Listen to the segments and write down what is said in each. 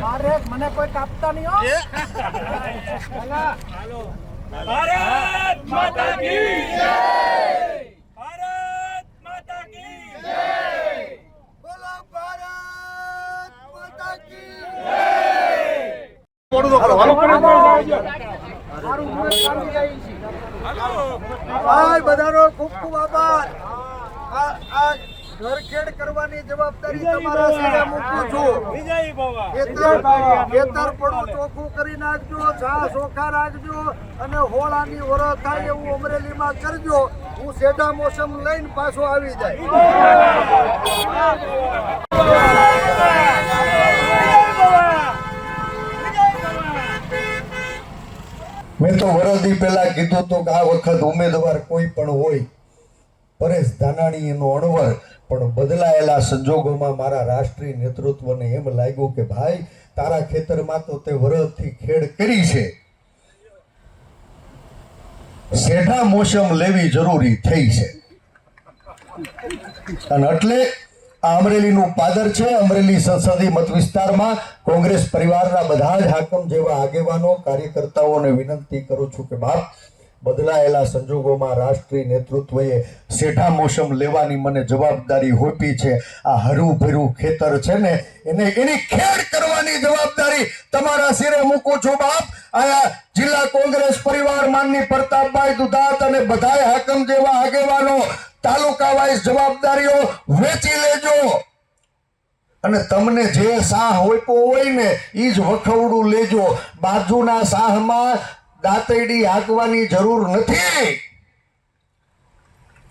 મારે મને કોઈ કાપતા નહીં હો. ભારત માતા કી જય. ભારત માતા કી જય. બોલો ભારત માતા કી મારું ઉંમર ચાલી જાય છે. ભાઈ બધાનો ખૂબ ખૂબ આભાર. આ આ ઘરખેડ કરવાની જવાબદારી તમારા સિરે મૂકું છું. વિજય ભવા ખેતર પડું ચોખ્ખું કરી નાખજો છા ચોખા રાખજો અને હોળાની ઓરો થાય એવું અમરેલીમાં કરજો. હું સેડા મોસમ લઈને પાછો આવી જાય. મેં તો વરદી પહેલા કીધું હતું કે આ વખત ઉમેદવાર કોઈ પણ હોય પરેશ ધાનાણી એનો અણવર, પણ બદલાયેલા સંજોગોમાં મારા રાષ્ટ્રીય નેતૃત્વને એમ લાગ્યું કે ભાઈ, તારા ખેતરમાં તો તે વરદથી ખેડ કરી છે. શેઢા મોસમ લેવી જરૂરી થઈ છે. અને એટલે આ અમરેલીનું પાદર છે, અમરેલી સંસદીય મત વિસ્તારમાં કોંગ્રેસ પરિવારના બધા જ હાકમ જેવા આગેવાનો, કાર્યકર્તાઓને વિનંતી કરું છું કે બાપ બદલાયેલા સંજોગોમાં રાષ્ટ્રીય નેતૃત્વએ સેઠા મોસમ લેવાની મને જવાબદારી હોપી છે. આ હરું ખેતર છે ને, એને એની ખેડ કરવાની જવાબદારી તમારા સિરે મૂકું છું બાપ. આયા જિલ્લા કોંગ્રેસ પરિવાર માનની પ્રતાપભાઈ દુધાત અને બધાય હાકમ જેવા આગેવાનો તાલુકા વાઇઝ જવાબદારીઓ વેચી લેજો. અને તમને જે સાહ હોય હોય ને એ જ વખવડું લેજો. બાજુના સાહમાં દાંતરડી હાંકવાની જરૂર નથી.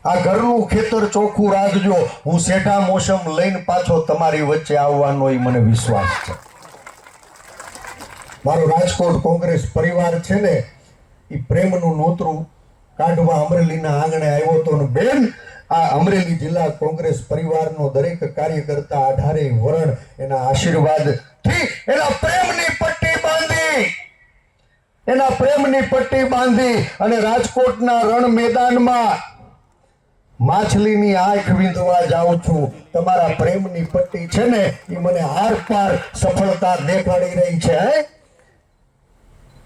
આ ઘરનું ખેતર ચોખ્ખું રાખજો. હું શેઠા મોસમ લઈને પાછો તમારી વચ્ચે આવવાનો મને વિશ્વાસ છે. મારો રાજકોટ કોંગ્રેસ પરિવાર છે ને એ પ્રેમનું નોતરું કાઢવા અમરેલીના આંગણે આવ્યો હતો ને બેન, આ અમરેલી જિલ્લા કોંગ્રેસ પરિવારનો દરેક કાર્યકર્તા અઢારે વરણ એના આશીર્વાદ એના પ્રેમની એના પ્રેમની પટ્ટી બાંધી અને રાજકોટના રણ મેદાનમાં માછલીની આંખ વીંધવા જાઉં છું. તમારા પ્રેમની પટ્ટી છે ને, એ મને હાર પાર સફળતા દેખાડી રહી છે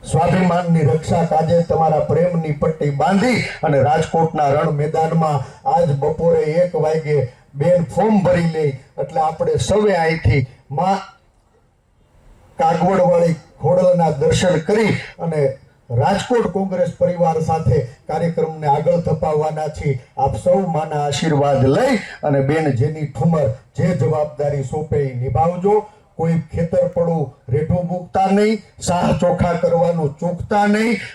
સ્વાભિમાનની રક્ષા કાજે તમારા પ્રેમની પટ્ટી બાંધી અને રાજકોટના રણ મેદાનમાં આજ બપોરે એક વાગે બેન ફોર્મ ભરી લે. એટલે આપણે સૌએ અહીંથી માં કાગવડવાળી ખોડલના દર્શન કરી અને રાજકોટ કોંગ્રેસ પરિવાર સાથે કાર્યક્રમને આગળ ધપાવવાના છીએ. આપ સૌ માના આશીર્વાદ લઈ અને બેન જેની ઠુમર જે જવાબદારી સોંપે એ નિભાવજો. કોઈ ખેતર પડું, રેઠું મૂકતા નહીં, સાહ ચોખા કરવાનું ચૂકતા નહીં.